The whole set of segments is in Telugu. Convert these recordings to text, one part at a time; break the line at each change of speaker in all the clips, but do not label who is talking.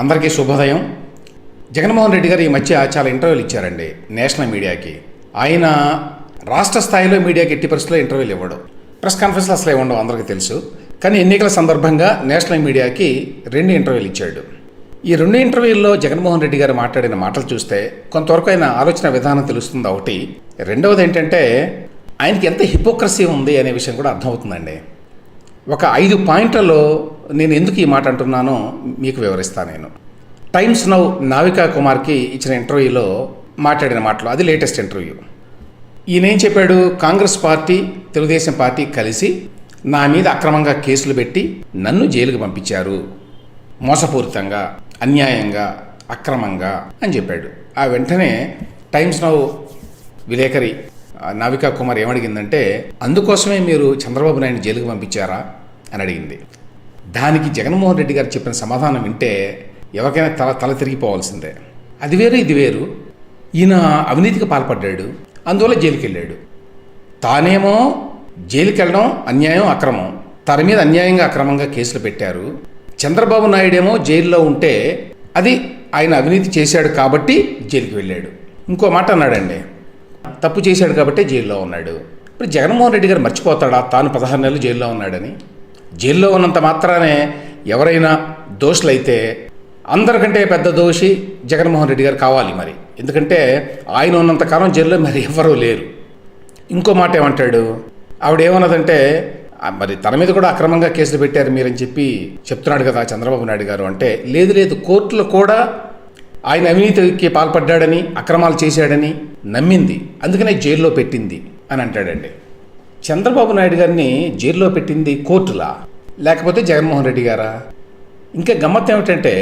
అందరికీ శుభోదయం. జగన్మోహన్ రెడ్డి గారు ఈ మధ్య చాలా ఇంటర్వ్యూలు ఇచ్చారండి నేషనల్ మీడియాకి. ఆయన రాష్ట్ర స్థాయిలో మీడియాకి ఎట్టి పరిస్థితుల్లో ఇంటర్వ్యూలు ఇవ్వడు. ప్రెస్ కాన్ఫరెన్స్లు అసలు ఇవ్వడం అందరికీ తెలుసు. కానీ ఎన్నికల సందర్భంగా నేషనల్ మీడియాకి రెండు ఇంటర్వ్యూలు ఇచ్చాడు. ఈ రెండు ఇంటర్వ్యూల్లో జగన్మోహన్ రెడ్డి గారు మాట్లాడిన మాటలు చూస్తే కొంతవరకు ఆయన ఆలోచన విధానం తెలుస్తుంది ఒకటి. రెండవది ఏంటంటే ఆయనకి ఎంత హిపోక్రసీ ఉంది అనే విషయం కూడా అర్థమవుతుందండి. ఒక ఐదు పాయింట్లలో నేను ఎందుకు ఈ మాట అంటున్నానో మీకు వివరిస్తాను నేను. టైమ్స్ నౌ నావికా కుమార్కి ఇచ్చిన ఇంటర్వ్యూలో మాట్లాడిన మాటలు అది లేటెస్ట్ ఇంటర్వ్యూ ఈయన ఏం చెప్పాడు? కాంగ్రెస్ పార్టీ తెలుగుదేశం పార్టీ కలిసి నా మీద అక్రమంగా కేసులు పెట్టి నన్ను జైలుకు పంపించారు. మోసపూరితంగా అన్యాయంగా అక్రమంగా అని చెప్పాడు. ఆ వెంటనే టైమ్స్ నౌ విలేకరి నావికా కుమార్ ఏమడిగిందంటే అందుకోసమే మీరు చంద్రబాబు నాయుడు జైలుకు పంపించారా? అని అడిగింది. దానికి జగన్మోహన్ రెడ్డి గారు చెప్పిన సమాధానం వింటే ఎవరికైనా తల తల తిరిగిపోవాల్సిందే. అది వేరు ఇది వేరు. ఈయన అవినీతికి పాల్పడ్డాడు. అందువల్ల జైలుకి వెళ్ళాడు తానేమో జైలుకి వెళ్ళడం అన్యాయం అక్రమం. తన మీద అన్యాయంగా అక్రమంగా కేసులు పెట్టారు. చంద్రబాబు నాయుడేమో జైల్లో ఉంటే అది ఆయన అవినీతి చేశాడు కాబట్టి జైలుకి వెళ్ళాడు. ఇంకో మాట అన్నాడండి. తప్పు చేశాడు కాబట్టి జైల్లో ఉన్నాడు. ఇప్పుడు జగన్మోహన్ రెడ్డి గారు మర్చిపోతాడా? తాను పదహారు నెలలు జైల్లో ఉన్నాడని. జైల్లో ఉన్నంత మాత్రానే ఎవరైనా దోషులైతే అందరికంటే పెద్ద దోషి జగన్మోహన్ రెడ్డి గారు కావాలి మరి. ఎందుకంటే ఆయన ఉన్నంతకాలం జైల్లో మరి ఎవరూ లేరు. ఇంకో మాట ఏమంటాడు? ఆవిడ ఏమన్నదంటే మరి తన మీద కూడా అక్రమంగా కేసులు పెట్టారు మీరని చెప్పి చెప్తున్నాడు కదా చంద్రబాబు నాయుడు గారు. అంటే లేదు లేదు కోర్టులో కూడా ఆయన అవినీతికి పాల్పడ్డాడని అక్రమాలు చేశాడని నమ్మింది. అందుకనే జైల్లో పెట్టింది. అని అంటాడండి. చంద్రబాబు నాయుడు గారిని జైల్లో పెట్టింది కోర్టులా? లేకపోతే జగన్మోహన్ రెడ్డి గారా? ఇంకా గమ్మత్ ఏమిటంటే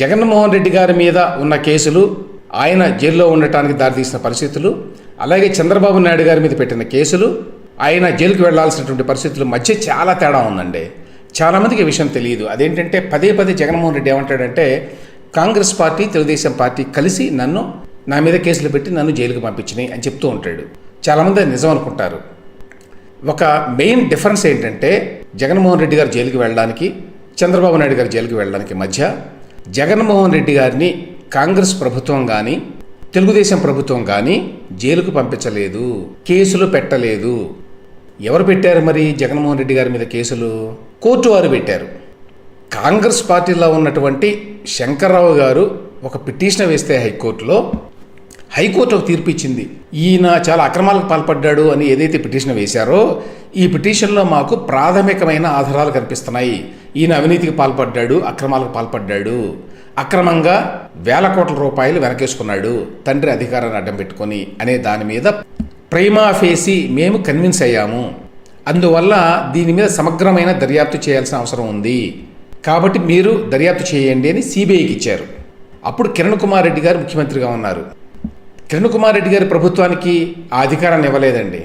జగన్మోహన్ రెడ్డి గారి మీద ఉన్న కేసులు ఆయన జైల్లో ఉండటానికి దారితీసిన పరిస్థితులు అలాగే చంద్రబాబు నాయుడు గారి మీద పెట్టిన కేసులు ఆయన జైలుకు వెళ్ళాల్సినటువంటి పరిస్థితుల మధ్య చాలా తేడా ఉందండి. చాలామందికి ఈ విషయం తెలియదు. అదేంటంటే పదే పదే జగన్మోహన్ రెడ్డి ఏమంటాడంటే కాంగ్రెస్ పార్టీ తెలుగుదేశం పార్టీ కలిసి నన్ను నా మీద కేసులు పెట్టి నన్ను జైలుకు పంపించినాయి అని చెప్తూ ఉంటాడు. చాలామంది నిజం అనుకుంటారు. ఒక మెయిన్ డిఫరెన్స్ ఏంటంటే జగన్మోహన్ రెడ్డి గారు జైలుకి వెళ్ళడానికి చంద్రబాబు నాయుడు గారు జైలుకి వెళ్ళడానికి మధ్య జగన్మోహన్ రెడ్డి గారిని కాంగ్రెస్ ప్రభుత్వం కానీ తెలుగుదేశం ప్రభుత్వం కానీ జైలుకు పంపించలేదు కేసులు పెట్టలేదు. ఎవరు పెట్టారు మరి జగన్మోహన్ రెడ్డి గారి మీద కేసులు? కోర్టు వారు పెట్టారు. కాంగ్రెస్ పార్టీలో ఉన్నటువంటి శంకర్రావు గారు ఒక పిటిషన్ వేస్తే హైకోర్టులో హైకోర్టు ఒక తీర్పు ఇచ్చింది ఈయన చాలా అక్రమాలకు పాల్పడ్డాడు అని ఏదైతే పిటిషన్ వేశారో ఈ పిటిషన్లో మాకు ప్రాథమికమైన ఆధారాలు కనిపిస్తున్నాయి. ఈయన అవినీతికి పాల్పడ్డాడు అక్రమాలకు పాల్పడ్డాడు. అక్రమంగా వేల కోట్ల రూపాయలు వెనకేసుకున్నాడు తండ్రి అధికారాన్ని అడ్డం పెట్టుకొని అనే దాని మీద ప్రైమా ఫేసి మేము కన్విన్స్ అయ్యాము. అందువల్ల దీని మీద సమగ్రమైన దర్యాప్తు చేయాల్సిన అవసరం ఉంది. కాబట్టి మీరు దర్యాప్తు చేయండి అని సిబిఐకి ఇచ్చారు. అప్పుడు కిరణ్ కుమార్ రెడ్డి గారు ముఖ్యమంత్రిగా ఉన్నారు. కిరణ్ కుమార్ రెడ్డి గారి ప్రభుత్వానికి ఆ అధికారాన్ని ఇవ్వలేదండి.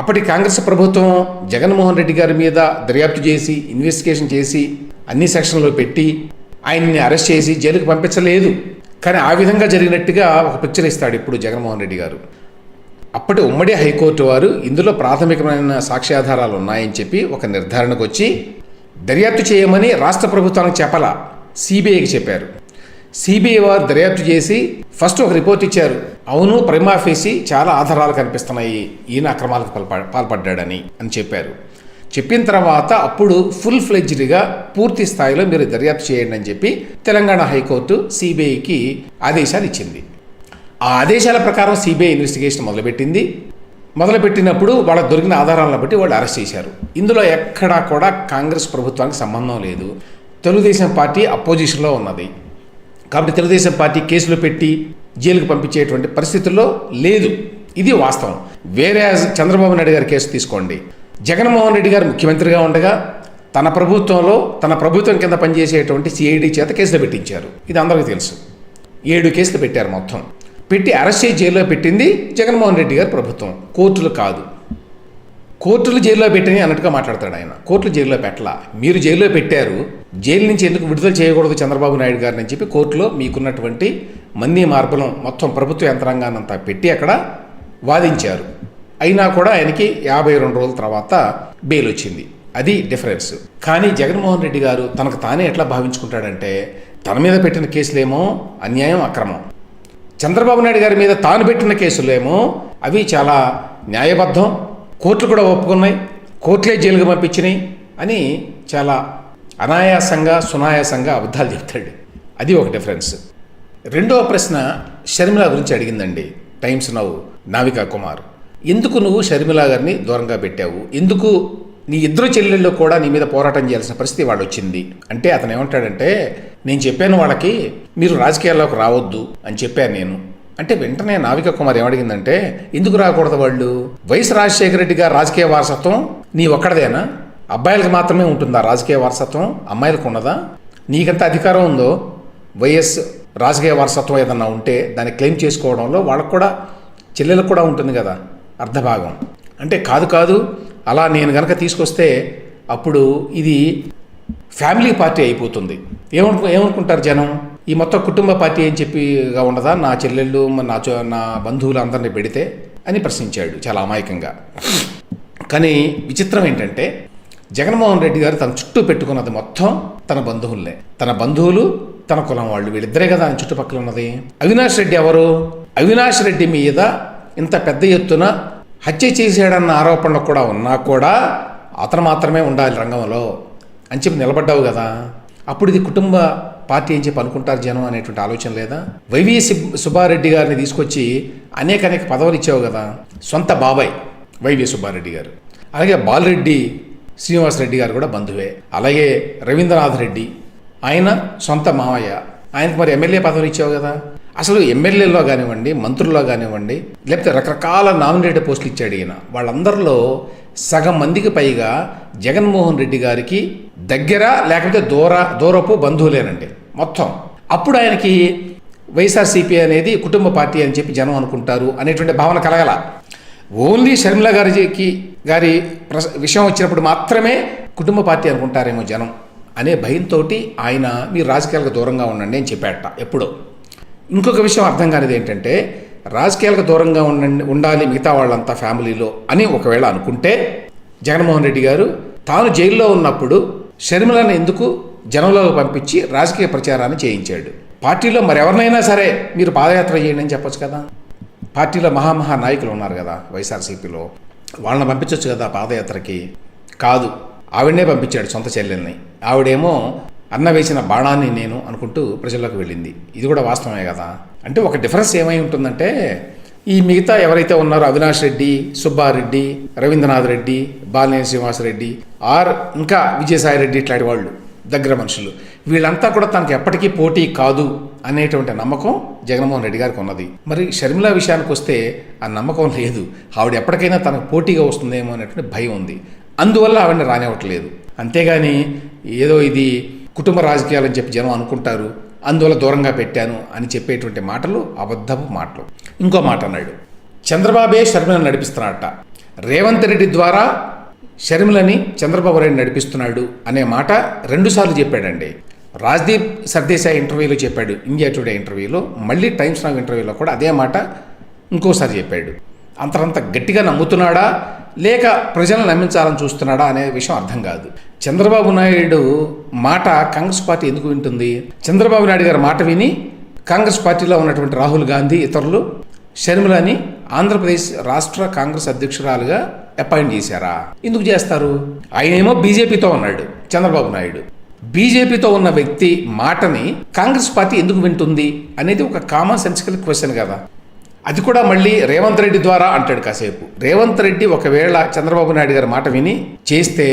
అప్పటి కాంగ్రెస్ ప్రభుత్వం జగన్మోహన్ రెడ్డి గారి మీద దర్యాప్తు చేసి ఇన్వెస్టిగేషన్ చేసి అన్ని సెక్షన్లో పెట్టి ఆయన్ని అరెస్ట్ చేసి జైలుకు పంపించలేదు. కానీ ఆ విధంగా జరిగినట్టుగా ఒక పిక్చర్ ఇస్తాడు ఇప్పుడు జగన్మోహన్ రెడ్డి గారు. అప్పటి ఉమ్మడి హైకోర్టు వారు ఇందులో ప్రాథమికమైన సాక్ష్యాధారాలు ఉన్నాయని చెప్పి ఒక నిర్ధారణకు వచ్చి దర్యాప్తు చేయమని రాష్ట్ర ప్రభుత్వానికి చెప్పాల? సిబిఐకి చెప్పారు. సిబిఐ వారు దర్యాప్తు చేసి ఫస్ట్ ఒక రిపోర్ట్ ఇచ్చారు. అవును ప్రైమాఫేసి చాలా ఆధారాలు కనిపిస్తున్నాయి. ఈయన అక్రమాలకు పాల్పడ్డాడని అని చెప్పారు. చెప్పిన తర్వాత అప్పుడు ఫుల్ ఫ్లెడ్జ్డ్గా పూర్తి స్థాయిలో మీరు దర్యాప్తు చేయండి అని చెప్పి తెలంగాణ హైకోర్టు సిబిఐకి ఆదేశాలు ఇచ్చింది. ఆ ఆదేశాల ప్రకారం సిబిఐ ఇన్వెస్టిగేషన్ మొదలుపెట్టింది. మొదలుపెట్టినప్పుడు వాళ్ళ దొరికిన ఆధారాలను బట్టి వాళ్ళు అరెస్ట్ చేశారు. ఇందులో ఎక్కడా కూడా కాంగ్రెస్ ప్రభుత్వానికి సంబంధం లేదు. తెలుగుదేశం పార్టీ అపోజిషన్లో ఉన్నది. కాబట్టి తెలుగుదేశం పార్టీ కేసులు పెట్టి జైలుకు పంపించేటువంటి పరిస్థితుల్లో లేదు. ఇది వాస్తవం. వేరే చంద్రబాబు నాయుడు గారి కేసు తీసుకోండి. జగన్మోహన్ రెడ్డి గారు ముఖ్యమంత్రిగా ఉండగా తన ప్రభుత్వంలో తన ప్రభుత్వం కింద పనిచేసేటువంటి సిఐడి చేత కేసులు పెట్టించారు. ఇది అందరికీ తెలుసు. ఏడు కేసులు పెట్టారు మొత్తం. పెట్టి అరెస్ట్ చేసి జైల్లో పెట్టింది జగన్మోహన్ రెడ్డి గారి ప్రభుత్వం. కోర్టులు కాదు. కోర్టులు జైల్లో పెట్టని అన్నట్టుగా మాట్లాడతాడు ఆయన. కోర్టులు జైల్లో పెట్టలా. మీరు జైల్లో పెట్టారు. జైలు నుంచి ఎందుకు విడుదల చేయకూడదు చంద్రబాబు నాయుడు గారిని అని చెప్పి కోర్టులో మీకున్నటువంటి మంది మార్పులం మొత్తం ప్రభుత్వ యంత్రాంగాన్నంతా పెట్టి అక్కడ వాదించారు. అయినా కూడా ఆయనకి యాభై రెండు రోజుల తర్వాత బెయిల్ వచ్చింది. అది డిఫరెన్స్ కానీ జగన్మోహన్ రెడ్డి గారు తనకు తానే ఎట్లా భావించుకుంటాడంటే తన మీద పెట్టిన కేసులేమో అన్యాయం అక్రమం. చంద్రబాబు నాయుడు గారి మీద తాను పెట్టిన కేసులేమో అవి చాలా న్యాయబద్ధం కోర్టులు కూడా ఒప్పుకున్నాయి కోర్టులే జైలుకు పంపించినాయి అని చాలా అనాయాసంగా సునాయాసంగా అబద్ధాలు చెప్తాడు. అది ఒక డిఫరెన్స్. రెండవ ప్రశ్న షర్మిల గురించి అడిగిందండి. టైమ్స్ నవ్వు నావికా కుమార్. ఎందుకు నువ్వు షర్మిల గారిని దూరంగా పెట్టావు? ఎందుకు నీ ఇద్దరు చెల్లెళ్ళు కూడా నీ మీద పోరాటం చేయాల్సిన పరిస్థితి వాళ్ళు వచ్చింది అంటే అతను ఏమంటాడంటే నేను చెప్పాను వాళ్ళకి మీరు రాజకీయాల్లోకి రావద్దు అని చెప్పాను నేను. అంటే వెంటనే నావిక కుమార్ ఏమడిగిందంటే ఎందుకు రాకూడదు వాళ్ళు? వైఎస్ రాజశేఖర రెడ్డి గారి రాజకీయ వారసత్వం నీ ఒక్కడదేనా? అబ్బాయిలకు మాత్రమే ఉంటుందా రాజకీయ వారసత్వం? అమ్మాయిలకు ఉన్నదా? నీకంత అధికారం ఉందో వైఎస్ రాజకీయ వారసత్వం ఏదన్నా ఉంటే దాన్ని క్లెయిమ్ చేసుకోవడంలో వాళ్ళకు కూడా చెల్లెలకు కూడా ఉంటుంది కదా అర్ధభాగం. అంటే కాదు కాదు అలా నేను గనక తీసుకొస్తే అప్పుడు ఇది ఫ్యామిలీ పార్టీ అయిపోతుంది. ఏమను ఏమనుకుంటారు జనం? ఈ మొత్తం కుటుంబ పార్టీ అని చెప్పిగా ఉండదా? నా చెల్లెళ్ళు నా చో- నా బంధువులు అందరినీ పెడితే అని ప్రశ్నించాడు చాలా అమాయకంగా. కానీ విచిత్రం ఏంటంటే జగన్మోహన్ రెడ్డి గారు తన చుట్టూ పెట్టుకున్నది మొత్తం తన బంధువులే తన బంధువులు తన కులం వాళ్ళు వీళ్ళిద్దరే కదా ఆయన చుట్టుపక్కల ఉన్నది. అవినాష్ రెడ్డి ఎవరు? అవినాష్ రెడ్డి మీద ఇంత పెద్ద ఎత్తున హత్య చేశాడన్న ఆరోపణలు కూడా ఉన్నా కూడా అతను మాత్రమే ఉండాలి రంగంలో అని చెప్పి నిలబడ్డావు కదా. అప్పుడు ఇది కుటుంబ పార్టీ ఏం చెప్పి అనుకుంటారు జనం అనేటువంటి ఆలోచన లేదా? వైవి సుబ్బారెడ్డి గారిని తీసుకొచ్చి అనేక అనేక పదవులు ఇచ్చావు కదా సొంత బాబాయ్ వైవి సుబ్బారెడ్డి గారు. అలాగే బాలరెడ్డి శ్రీనివాసరెడ్డి గారు కూడా బంధువే. అలాగే రవీంద్రనాథ్ రెడ్డి ఆయన సొంత మావయ్య ఆయనకు మరి ఎమ్మెల్యే పదవులు ఇచ్చావు కదా? అసలు ఎమ్మెల్యేలో కానివ్వండి మంత్రుల్లో కానివ్వండి లేకపోతే రకరకాల నామినేటెడ్ పోస్టులు ఇచ్చాడు ఈయన. వాళ్ళందరిలో సగం మందికి పైగా జగన్మోహన్ రెడ్డి గారికి దగ్గర లేకపోతే దూర దూరపు బంధువులేనండి మొత్తం. అప్పుడు ఆయనకి వైఎస్ఆర్సీపీ అనేది కుటుంబ పార్టీ అని చెప్పి జనం అనుకుంటారు అనేటువంటి భావన కలగల. ఓన్లీ షర్మిల గారికి గారి ప్రస- విషయం వచ్చినప్పుడు మాత్రమే కుటుంబ పార్టీ అనుకుంటారేమో జనం అనే భయంతో ఆయన మీరు రాజకీయాలకు దూరంగా ఉండండి అని చెప్పాడట ఎప్పుడో. ఇంకొక విషయం అర్థం కానిది ఏంటంటే రాజకీయాలకు దూరంగా ఉండండి ఉండాలి మిగతా వాళ్ళంతా ఫ్యామిలీలో అని ఒకవేళ అనుకుంటే జగన్మోహన్ రెడ్డి గారు తాను జైల్లో ఉన్నప్పుడు షర్మిలను ఎందుకు జనంలోకి పంపించి రాజకీయ ప్రచారాన్ని చేయించాడు? పార్టీలో మరెవరినైనా సరే మీరు పాదయాత్ర చేయండి అని చెప్పొచ్చు కదా. పార్టీలో మహామహా నాయకులు ఉన్నారు కదా వైఎస్ఆర్సీపీలో. వాళ్ళని పంపించవచ్చు కదా పాదయాత్రకి. కాదు ఆవిడనే పంపించాడు సొంత చెల్లెల్ని. ఆవిడేమో అన్న వేసిన బాణాన్ని నేను అనుకుంటూ ప్రజల్లోకి వెళ్ళింది. ఇది కూడా వాస్తవమే కదా? అంటే ఒక డిఫరెన్స్ ఏమై ఉంటుందంటే ఈ మిగతా ఎవరైతే ఉన్నారో అవినాష్ రెడ్డి సుబ్బారెడ్డి రవీంద్రనాథ్ రెడ్డి బాలినేని శ్రీనివాసరెడ్డి ఆర్ ఇంకా విజయసాయి రెడ్డి ఇట్లాంటి వాళ్ళు దగ్గర మనుషులు వీళ్ళంతా కూడా తనకు ఎప్పటికీ పోటీ కాదు అనేటువంటి నమ్మకం జగన్మోహన్ రెడ్డి గారికి ఉన్నది. మరి షర్మిల విషయానికి వస్తే ఆ నమ్మకం లేదు. ఆవిడ ఎప్పటికైనా తనకు పోటీగా వస్తుందేమో అనేటువంటి భయం ఉంది. అందువల్ల ఆవిడని రానివ్వట్లేదు. అంతేగాని ఏదో ఇది కుటుంబ రాజకీయాలని చెప్పి జనం అనుకుంటారు అందువల్ల దూరంగా పెట్టాను అని చెప్పేటువంటి మాటలు అబద్ధపు మాటలు. ఇంకో మాట అన్నాడు. చంద్రబాబే షర్మిలను నడిపిస్తున్నాడట. రేవంత్ రెడ్డి ద్వారా షర్మిలని చంద్రబాబు నాయుడు నడిపిస్తున్నాడు అనే మాట రెండుసార్లు చెప్పాడండి. రాజ్దీప్ సర్దేశాయ్ ఇంటర్వ్యూలో చెప్పాడు. ఇండియా టుడే ఇంటర్వ్యూలో మళ్ళీ టైమ్స్ నావ్ ఇంటర్వ్యూలో కూడా అదే మాట ఇంకోసారి చెప్పాడు. అంతరంత గట్టిగా నమ్ముతున్నాడా లేక ప్రజలను నమ్మించాలని చూస్తున్నాడా అనే విషయం అర్థం కాదు. చంద్రబాబు నాయుడు మాట కాంగ్రెస్ పార్టీ ఎందుకు వింటుంది? చంద్రబాబు నాయుడు గారి మాట విని కాంగ్రెస్ పార్టీలో ఉన్నటువంటి రాహుల్ గాంధీ ఇతరులు షర్మిలని ఆంధ్రప్రదేశ్ రాష్ట్ర కాంగ్రెస్ అధ్యక్షురాలుగా అపాయింట్ చేశారా? ఎందుకు చేస్తారు? ఆయనేమో బీజేపీతో ఉన్నాడు చంద్రబాబు నాయుడు. బీజేపీతో ఉన్న వ్యక్తి మాటని కాంగ్రెస్ పార్టీ ఎందుకు వింటుంది అనేది ఒక కామన్ సెన్సికల్ క్వశ్చన్ కదా. అది కూడా మళ్ళీ రేవంత్ రెడ్డి ద్వారా అంటాడు కాసేపు. రేవంత్ రెడ్డి ఒకవేళ చంద్రబాబు నాయుడు గారి మాట విని చేస్తే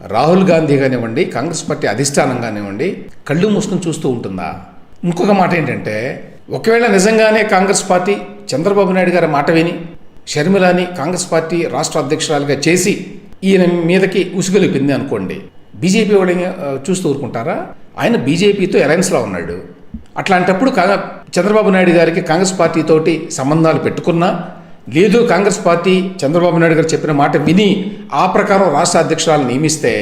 రాహుల్ గాంధీ కానివ్వండి కాంగ్రెస్ పార్టీ అధిష్టానం కానివ్వండి కళ్ళు మూసుకుని చూస్తూ ఉంటుందా? ఇంకొక మాట ఏంటంటే ఒకవేళ నిజంగానే కాంగ్రెస్ పార్టీ చంద్రబాబు నాయుడు గారి మాట విని షర్మిలాని కాంగ్రెస్ పార్టీ రాష్ట్ర అధ్యక్షురాలుగా చేసి ఈయన మీదకి ఉసుగొలిపింది అనుకోండి బీజేపీ వాళ్ళు చూస్తూ ఊరుకుంటారా? ఆయన బీజేపీతో అలయన్స్లో ఉన్నాడు. అట్లాంటప్పుడు కా చంద్రబాబు నాయుడు గారికి కాంగ్రెస్ పార్టీ తోటి సంబంధాలు పెట్టుకున్నా లేదు కాంగ్రెస్ పార్టీ చంద్రబాబు నాయుడు గారు చెప్పిన మాట విని ఆ ప్రకారం రాష్ట్ర అధ్యక్షురాలు నియమిస్తే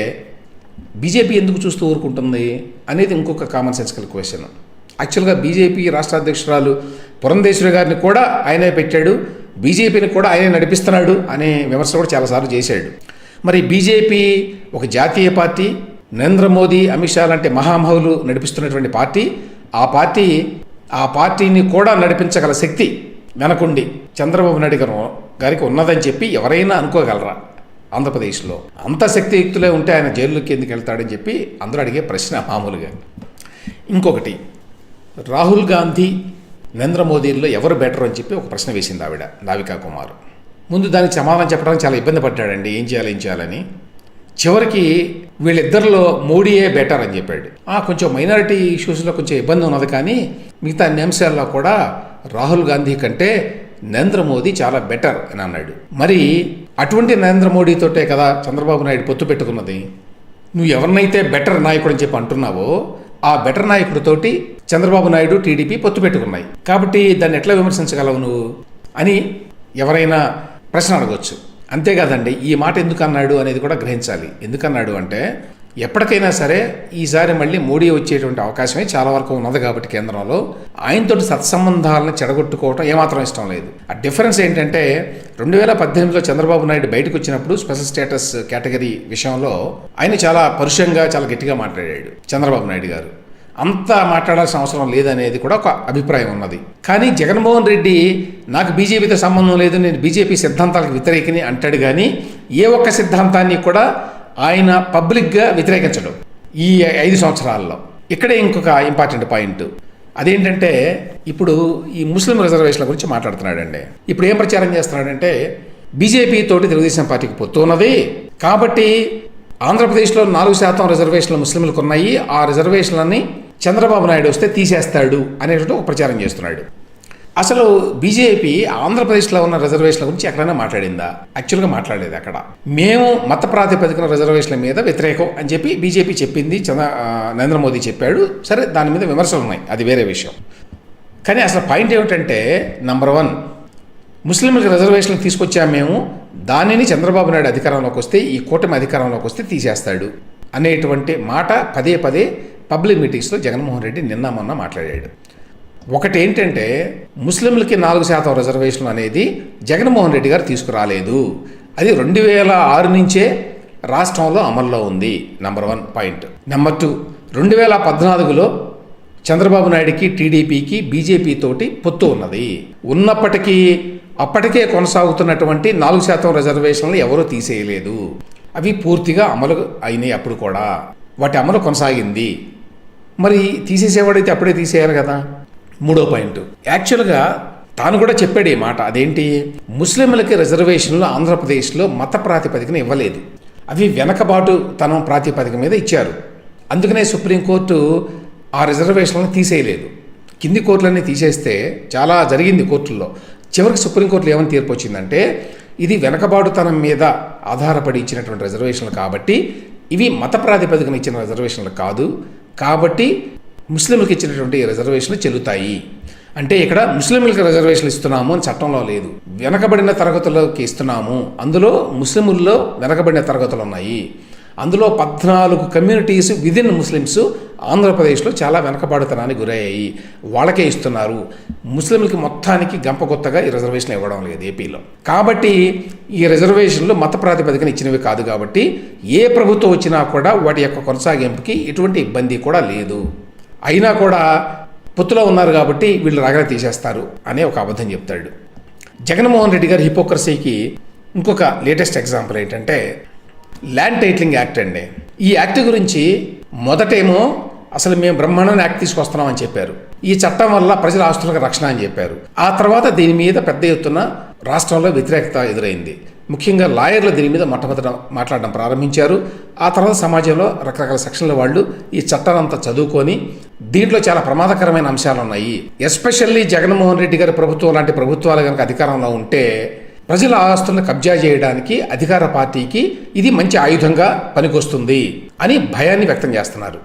బీజేపీ ఎందుకు చూస్తూ ఊరుకుంటుంది అనేది ఇంకొక కామన్ సెన్సికల్ క్వశ్చన్ యాక్చువల్గా బీజేపీ రాష్ట్ర అధ్యక్షురాలు పురంధేశ్వరి గారిని కూడా ఆయనే పెట్టాడు బీజేపీని కూడా ఆయనే నడిపిస్తున్నాడు అనే విమర్శ కూడా చాలాసార్లు చేశాడు. మరి బీజేపీ ఒక జాతీయ పార్టీ నరేంద్ర మోదీ అమిత్ షా లాంటి మహామహులు నడిపిస్తున్నటువంటి పార్టీ ఆ పార్టీ ఆ పార్టీని కూడా నడిపించగల శక్తి వెనకుండి. చంద్రబాబు నాయుడు గారు గారికి ఉన్నదని చెప్పి ఎవరైనా అనుకోగలరా? ఆంధ్రప్రదేశ్లో అంత శక్తియుక్తులే ఉంటే ఆయన జైల్లోకి ఎందుకు వెళ్తాడని చెప్పి అందరూ అడిగే ప్రశ్న మామూలుగా. ఇంకొకటి రాహుల్ గాంధీ నరేంద్ర మోదీల్లో ఎవరు బెటర్ అని చెప్పి ఒక ప్రశ్న వేసింది ఆవిడ నావికా కుమార్. ముందు దానికి సమాధానం చెప్పడానికి చాలా ఇబ్బంది పడ్డాడండి ఏం చేయాలి ఏం చేయాలని. చివరికి వీళ్ళిద్దరిలో మోడీయే బెటర్ అని చెప్పాడు. ఆ కొంచెం మైనారిటీ ఇష్యూస్లో కొంచెం ఇబ్బంది ఉన్నది కానీ మిగతా అన్ని అంశాల్లో కూడా రాహుల్ గాంధీ కంటే నరేంద్ర మోదీ చాలా బెటర్ అని అన్నాడు. మరి అటువంటి నరేంద్ర మోడీతోటే కదా చంద్రబాబు నాయుడు పొత్తు పెట్టుకున్నది. నువ్వు ఎవరినైతే బెటర్ నాయకుడు అని చెప్పి అంటున్నావో ఆ బెటర్ నాయకుడితోటి చంద్రబాబు నాయుడు టీడీపీ పొత్తు పెట్టుకున్నాయి. కాబట్టి దాన్ని ఎట్లా విమర్శించగలవు నువ్వు? అని ఎవరైనా ప్రశ్న అడగవచ్చు అంతేకాదండి ఈ మాట ఎందుకు అన్నాడు అనేది కూడా గ్రహించాలి. ఎందుకన్నాడు అంటే ఎప్పటికైనా సరే ఈసారి మళ్ళీ మోడీ వచ్చేటువంటి అవకాశమే చాలా వరకు ఉన్నది కాబట్టి కేంద్రంలో. ఆయనతోటి సత్సంబంధాలను చెడగొట్టుకోవటం ఏమాత్రం ఇష్టం లేదు. ఆ డిఫరెన్స్ ఏంటంటే రెండు వేల పద్దెనిమిదిలో చంద్రబాబు నాయుడు బయటకు వచ్చినప్పుడు స్పెషల్ స్టేటస్ కేటగిరీ విషయంలో ఆయన చాలా పరుషంగా చాలా గట్టిగా మాట్లాడాడు చంద్రబాబు నాయుడు గారు. అంత మాట్లాడాల్సిన అవసరం లేదనేది కూడా ఒక అభిప్రాయం ఉన్నది. కానీ జగన్మోహన్ రెడ్డి నాకు బీజేపీతో సంబంధం లేదు నేను బీజేపీ సిద్ధాంతాలకు వ్యతిరేకిని అంటాడు కానీ ఏ ఒక్క సిద్ధాంతాన్ని కూడా ఆయన పబ్లిక్గా వ్యతిరేకించడు ఈ ఐదు సంవత్సరాల్లో. ఇక్కడే ఇంకొక ఇంపార్టెంట్ పాయింట్. అదేంటంటే ఇప్పుడు ఈ ముస్లిం రిజర్వేషన్ల గురించి మాట్లాడుతున్నాడండి. ఇప్పుడు ఏం ప్రచారం చేస్తున్నాడంటే బీజేపీ తోటి తెలుగుదేశం పార్టీకి పొత్తు ఉన్నది కాబట్టి ఆంధ్రప్రదేశ్లో నాలుగు శాతం రిజర్వేషన్లు ముస్లింలకు ఉన్నాయి. ఆ రిజర్వేషన్లని చంద్రబాబు నాయుడు వస్తే తీసేస్తాడు అనేటువంటి ఒక ప్రచారం చేస్తున్నాడు. అసలు బీజేపీ ఆంధ్రప్రదేశ్లో ఉన్న రిజర్వేషన్ల గురించి ఎక్కడైనా మాట్లాడిందా? యాక్చువల్గా మాట్లాడలేదు అక్కడ. మేము మత ప్రాతిపదికన రిజర్వేషన్ల మీద వ్యతిరేకం అని చెప్పి బీజేపీ చెప్పింది చంద్ర నరేంద్ర మోదీ చెప్పాడు. సరే దాని మీద విమర్శలు ఉన్నాయి. అది వేరే విషయం. కానీ అసలు పాయింట్ ఏమిటంటే నంబర్ వన్ ముస్లింలకు రిజర్వేషన్లు తీసుకొచ్చాము మేము? దానిని చంద్రబాబు నాయుడు అధికారంలోకి వస్తే ఈ కూటమి అధికారంలోకి వస్తే తీసేస్తాడు. అనేటువంటి మాట పదే పదే పబ్లిక్ మీటింగ్స్లో జగన్మోహన్ రెడ్డి నిన్న మొన్న మాట్లాడాడు. ఒకటి ఏంటంటే ముస్లింలకి నాలుగు శాతం రిజర్వేషన్ అనేది జగన్మోహన్ రెడ్డి గారు తీసుకురాలేదు. అది రెండు వేల ఆరు నుంచే రాష్ట్రంలో అమల్లో ఉంది number one point number two రెండు వేల పద్నాలుగులో చంద్రబాబు నాయుడికి టీడీపీకి బీజేపీ తోటి పొత్తు ఉన్నది. ఉన్నప్పటికీ అప్పటికే కొనసాగుతున్నటువంటి నాలుగు శాతం రిజర్వేషన్లు ఎవరూ తీసేయలేదు. అవి పూర్తిగా అమలు అయినాయి అప్పుడు కూడా. వాటి అమలు కొనసాగింది. మరి తీసేసేవాడైతే అప్పుడే తీసేయాలి కదా. మూడో పాయింట్. యాక్చువల్గా తాను కూడా చెప్పాడు ఈ మాట. అదేంటి? ముస్లింలకి రిజర్వేషన్లు ఆంధ్రప్రదేశ్లో మత ప్రాతిపదికన ఇవ్వలేదు. అవి వెనకబాటు తనం ప్రాతిపదిక మీద ఇచ్చారు. అందుకనే సుప్రీంకోర్టు ఆ రిజర్వేషన్లను తీసేయలేదు. కింది కోర్టులన్నీ తీసేస్తే చాలా జరిగింది కోర్టుల్లో. చివరికి సుప్రీంకోర్టులో ఏమని తీర్పు వచ్చిందంటే ఇది వెనకబాటుతనం మీద ఆధారపడి ఇచ్చినటువంటి రిజర్వేషన్లు కాబట్టి ఇవి మత ప్రాతిపదికన ఇచ్చిన రిజర్వేషన్లు కాదు. కాబట్టి ముస్లింలకు ఇచ్చినటువంటి రిజర్వేషన్లు చెల్లుతాయి. అంటే ఇక్కడ ముస్లింలకు రిజర్వేషన్లు ఇస్తున్నాము అని చట్టంలో లేదు. వెనకబడిన తరగతులకి ఇస్తున్నాము. అందులో ముస్లిముల్లో వెనకబడిన తరగతులు ఉన్నాయి. అందులో పద్నాలుగు కమ్యూనిటీస్ విదిన్ ముస్లిమ్స్ ఆంధ్రప్రదేశ్లో చాలా వెనకబాటుతనానికి గురయ్యాయి. వాళ్ళకే ఇస్తున్నారు. ముస్లింలకి మొత్తానికి గంపగొత్తగా ఈ రిజర్వేషన్ ఇవ్వడం లేదు ఏపీలో. కాబట్టి ఈ రిజర్వేషన్లు మత ప్రాతిపదికన ఇచ్చినవి కాదు కాబట్టి ఏ ప్రభుత్వం వచ్చినా కూడా వాటి యొక్క కొనసాగింపుకి ఎటువంటి ఇబ్బంది కూడా లేదు. అయినా కూడా పొత్తులో ఉన్నారు కాబట్టి వీళ్ళు రాగలే తీసేస్తారు అనే ఒక అబద్ధం చెప్తాడు. జగన్మోహన్ రెడ్డి గారి హిపోక్రసీకి ఇంకొక లేటెస్ట్ ఎగ్జాంపుల్ ఏంటంటే ల్యాండ్ టైటిలింగ్ యాక్ట్ అండి. ఈ యాక్ట్ గురించి మొదటేమో అసలు మేము బ్రహ్మాండమైన యాక్ట్ తీసుకొస్తున్నామని చెప్పారు. ఈ చట్టం వల్ల ప్రజల ఆస్తులకు రక్షణ అని చెప్పారు. ఆ తర్వాత దీని మీద పెద్ద ఎత్తున రాష్ట్రంలో వ్యతిరేకత ఎదురైంది. ముఖ్యంగా లాయర్లు దీని మీద మొట్టమొదట మాట్లాడడం ప్రారంభించారు. ఆ తర్వాత సమాజంలో రకరకాల సెక్షన్ల వాళ్ళు ఈ చట్టాలంతా అంతా చదువుకొని దీంట్లో చాలా ప్రమాదకరమైన అంశాలు ఉన్నాయి. ఎస్పెషల్లీ జగన్మోహన్ రెడ్డి గారి ప్రభుత్వం లాంటి ప్రభుత్వాలు కనుక అధికారంలో ఉంటే ప్రజల ఆస్తులను కబ్జా చేయడానికి అధికార పార్టీకి ఇది మంచి ఆయుధంగా పనికొస్తుంది అని భయాన్ని వ్యక్తం చేస్తున్నారు.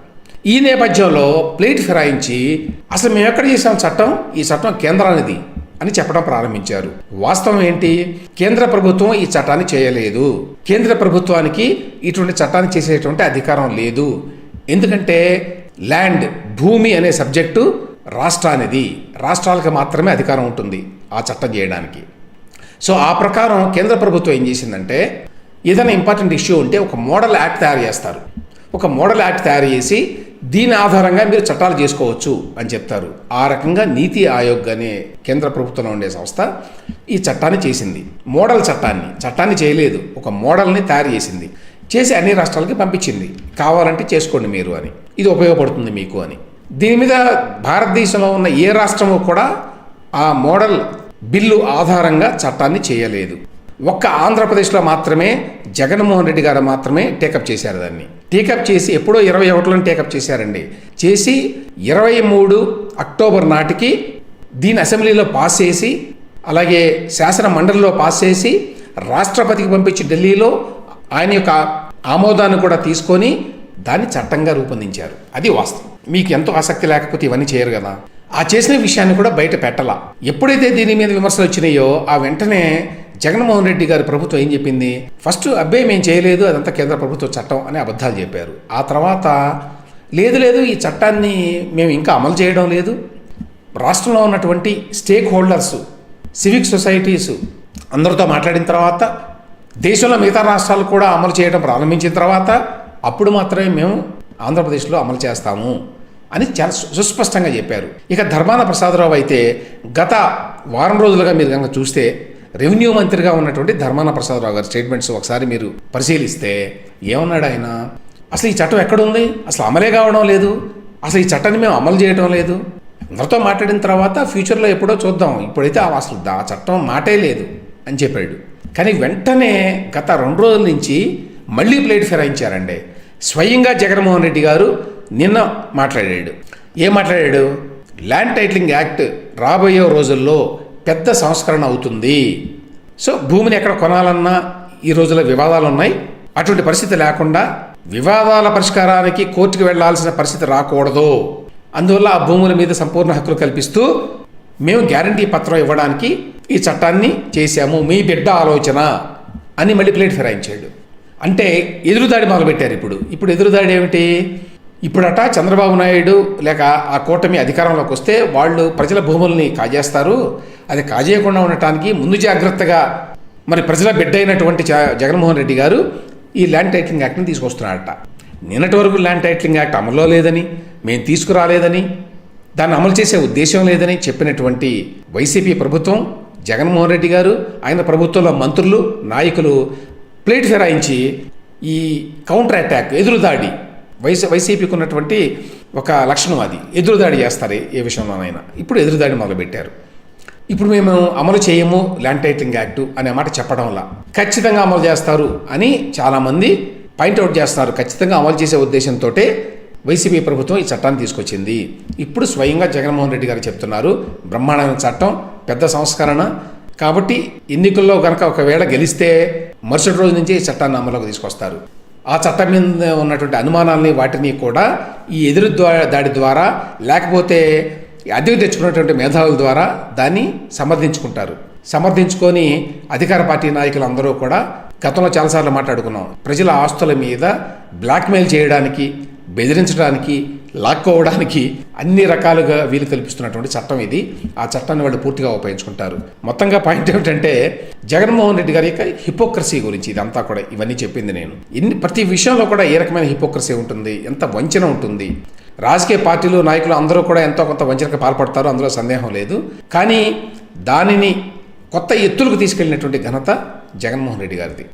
ఈ నేపథ్యంలో ప్లేట్ ఫిరాయించి అసలు మేము ఎక్కడ చేసాం చట్టం? ఈ చట్టం కేంద్రానిది. అని చెప్పడం ప్రారంభించారు. వాస్తవం ఏంటి? కేంద్ర ప్రభుత్వం ఈ చట్టాన్ని చేయలేదు. కేంద్ర ప్రభుత్వానికి ఇటువంటి చట్టాన్ని చేసేటువంటి అధికారం లేదు. ఎందుకంటే ల్యాండ్ భూమి అనే సబ్జెక్టు రాష్ట్రానిది. రాష్ట్రాలకు మాత్రమే అధికారం ఉంటుంది ఆ చట్టం చేయడానికి. సో ఆ ప్రకారం కేంద్ర ప్రభుత్వం ఏం చేసిందంటే ఏదైనా ఇంపార్టెంట్ ఇష్యూ ఉంటే ఒక మోడల్ యాక్ట్ తయారు చేస్తారు. ఒక మోడల్ యాక్ట్ తయారు చేసి దీని ఆధారంగా మీరు చట్టాలు చేసుకోవచ్చు అని చెప్తారు. ఆ రకంగా నీతి ఆయోగ్ అనే కేంద్ర ప్రభుత్వంలో ఉండే సంస్థ ఈ చట్టాన్ని చేసింది. మోడల్ చట్టాన్ని చట్టాన్ని చేయలేదు. ఒక మోడల్ని తయారు చేసింది. చేసి అన్ని రాష్ట్రాలకి పంపించింది. కావాలంటే చేసుకోండి మీరు అని. ఇది ఉపయోగపడుతుంది మీకు అని. దీని మీద భారతదేశంలో ఉన్న ఏ రాష్ట్రము కూడా ఆ మోడల్ బిల్లు ఆధారంగా చట్టాన్ని చేయలేదు. ఒక్క ఆంధ్రప్రదేశ్లో మాత్రమే జగన్మోహన్ రెడ్డి గారు మాత్రమే టేకప్ చేశారు దాన్ని. టేకప్ చేసి ఎప్పుడో ఇరవై ఒకటిలో టేకప్ చేశారండి. చేసి ఇరవై మూడు అక్టోబర్ నాటికి దీని అసెంబ్లీలో పాస్ చేసి అలాగే శాసన మండలిలో పాస్ చేసి రాష్ట్రపతికి పంపించి ఢిల్లీలో ఆయన యొక్క ఆమోదాన్ని కూడా తీసుకొని దాన్ని చట్టంగా రూపొందించారు. అది వాస్తవం. మీకు ఎంతో ఆసక్తి లేకపోతే ఇవన్నీ చేయరు కదా. ఆ చేసిన విషయాన్ని కూడా బయట పెట్టాల. ఎప్పుడైతే దీని మీద విమర్శలు వచ్చినాయో ఆ వెంటనే జగన్మోహన్ రెడ్డి గారి ప్రభుత్వం ఏం చెప్పింది? ఫస్ట్ అబ్బాయి మేము చేయలేదు అదంతా కేంద్ర ప్రభుత్వ చట్టం అని అబద్ధాలు చెప్పారు. ఆ తర్వాత లేదు లేదు ఈ చట్టాన్ని మేము ఇంకా అమలు చేయడం లేదు. రాష్ట్రంలో ఉన్నటువంటి స్టేక్ హోల్డర్స్ సివిక్ సొసైటీస్ అందరితో మాట్లాడిన తర్వాత దేశంలో మిగతా రాష్ట్రాలు కూడా అమలు చేయడం ప్రారంభించిన తర్వాత అప్పుడు మాత్రమే మేము ఆంధ్రప్రదేశ్లో అమలు చేస్తాము అని చాలా సుస్పష్టంగా చెప్పారు. ఇక ధర్మాన ప్రసాదరావు అయితే గత వారం రోజులుగా మీరు కనుక చూస్తే రెవెన్యూ మంత్రిగా ఉన్నటువంటి ధర్మాన ప్రసాదరావు గారి స్టేట్మెంట్స్ ఒకసారి మీరు పరిశీలిస్తే ఏమన్నాడు ఆయన? అసలు ఈ చట్టం ఎక్కడుంది? అసలు అమలే కావడం లేదు. అసలు ఈ చట్టాన్ని మేము అమలు చేయడం లేదు. అందరితో మాట్లాడిన తర్వాత ఫ్యూచర్లో ఎప్పుడో చూద్దాం. ఇప్పుడైతే అసలు ఆ చట్టం మాటే లేదు అని చెప్పాడు. కానీ వెంటనే గత రెండు రోజుల నుంచి మళ్ళీ ప్లేట్ ఫిరాయించారండి. స్వయంగా జగన్మోహన్ రెడ్డి గారు నిన్న మాట్లాడాడు. ఏం మాట్లాడాడు? ల్యాండ్ టైటిలింగ్ యాక్ట్ రాబోయే రోజుల్లో పెద్ద సంస్కరణ అవుతుంది. సో భూమిని ఎక్కడ కొనాలన్నా ఈ రోజుల్లో వివాదాలు ఉన్నాయి. అటువంటి పరిస్థితి లేకుండా వివాదాల పరిష్కారానికి కోర్టుకు వెళ్ళాల్సిన పరిస్థితి రాకూడదు. అందువల్ల ఆ భూముల మీద సంపూర్ణ హక్కులు కల్పిస్తూ మేము గ్యారంటీ పత్రం ఇవ్వడానికి ఈ చట్టాన్ని చేశాము. మీ బిడ్డ ఆలోచన అని మళ్ళీ ప్లేట్ ఫిరాయించాడు. అంటే ఎదురుదాడి మొదలుపెట్టారు ఇప్పుడు. ఇప్పుడు ఎదురుదాడి ఏమిటి? ఇప్పుడట చంద్రబాబు నాయుడు లేక ఆ కూటమి అధికారంలోకి వస్తే వాళ్ళు ప్రజల భూముల్ని కాజేస్తారు. అది కాజేయకుండా ఉండటానికి ముందు జాగ్రత్తగా మరి ప్రజల బిడ్డ అయినటువంటి జగన్మోహన్ రెడ్డి గారు ఈ ల్యాండ్ టైటిలింగ్ యాక్ట్ని తీసుకొస్తున్నారట. నిన్నటి వరకు ల్యాండ్ టైటిలింగ్ యాక్ట్ అమల్లో లేదని మేము తీసుకురాలేదని దాన్ని అమలు చేసే ఉద్దేశం లేదని చెప్పినటువంటి వైసీపీ ప్రభుత్వం జగన్మోహన్ రెడ్డి గారు ఆయన ప్రభుత్వంలో మంత్రులు నాయకులు ప్లేట్ ఫిరాయించి ఈ కౌంటర్ అటాక్ ఎదురుదాడి వైసీ వైసీపీకి ఉన్నటువంటి ఒక లక్షణం అది. ఎదురుదాడి చేస్తారు ఏ విషయంలోనైనా. ఇప్పుడు ఎదురుదాడి మొదలుపెట్టారు. ఇప్పుడు మేము అమలు చేయము ల్యాండ్ టైటిలింగ్ యాక్ట్ అనే మాట చెప్పడం వల్ల. ఖచ్చితంగా అమలు చేస్తారు అని చాలామంది పాయింట్అవుట్ చేస్తున్నారు. ఖచ్చితంగా అమలు చేసే ఉద్దేశంతో వైసీపీ ప్రభుత్వం ఈ చట్టాన్ని తీసుకొచ్చింది. ఇప్పుడు స్వయంగా జగన్మోహన్ రెడ్డి గారు చెప్తున్నారు బ్రహ్మాండమైన చట్టం పెద్ద సంస్కరణ. కాబట్టి ఎన్నికల్లో కనుక ఒకవేళ గెలిస్తే మరుసటి రోజు నుంచి ఈ చట్టాన్ని అమలులోకి తీసుకొస్తారు. ఆ చట్టం మీద ఉన్నటువంటి అనుమానాల్ని వాటిని కూడా ఈ ఎదురు దాడి ద్వారా లేకపోతే అద్దెకు తెచ్చుకున్నటువంటి మేధావుల ద్వారా దాన్ని సమర్థించుకుంటారు. సమర్థించుకొని అధికార పార్టీ నాయకులు అందరూ కూడా గతంలో చాలాసార్లు మాట్లాడుకున్నాం. ప్రజల ఆస్తుల మీద బ్లాక్మెయిల్ చేయడానికి బెదిరించడానికి లాక్కోవడానికి అన్ని రకాలుగా వీలు కల్పిస్తున్నటువంటి చట్టం ఇది. ఆ చట్టాన్ని వాళ్ళు పూర్తిగా ఉపయోగించుకుంటారు. మొత్తంగా పాయింట్ ఏమిటంటే జగన్మోహన్ రెడ్డి గారి యొక్క హిపోక్రసీ గురించి ఇదంతా కూడా ఇవన్నీ చెప్పింది నేను. ఇన్ని ప్రతి విషయంలో కూడా ఏ రకమైన హిపోక్రసీ ఉంటుంది? ఎంత వంచన ఉంటుంది? రాజకీయ పార్టీలు నాయకులు అందరూ కూడా ఎంతో కొంత వంచనకు పాల్పడతారు. అందులో సందేహం లేదు. కానీ దానిని కొత్త ఎత్తులకు తీసుకెళ్ళినటువంటి ఘనత జగన్మోహన్ రెడ్డి గారిది.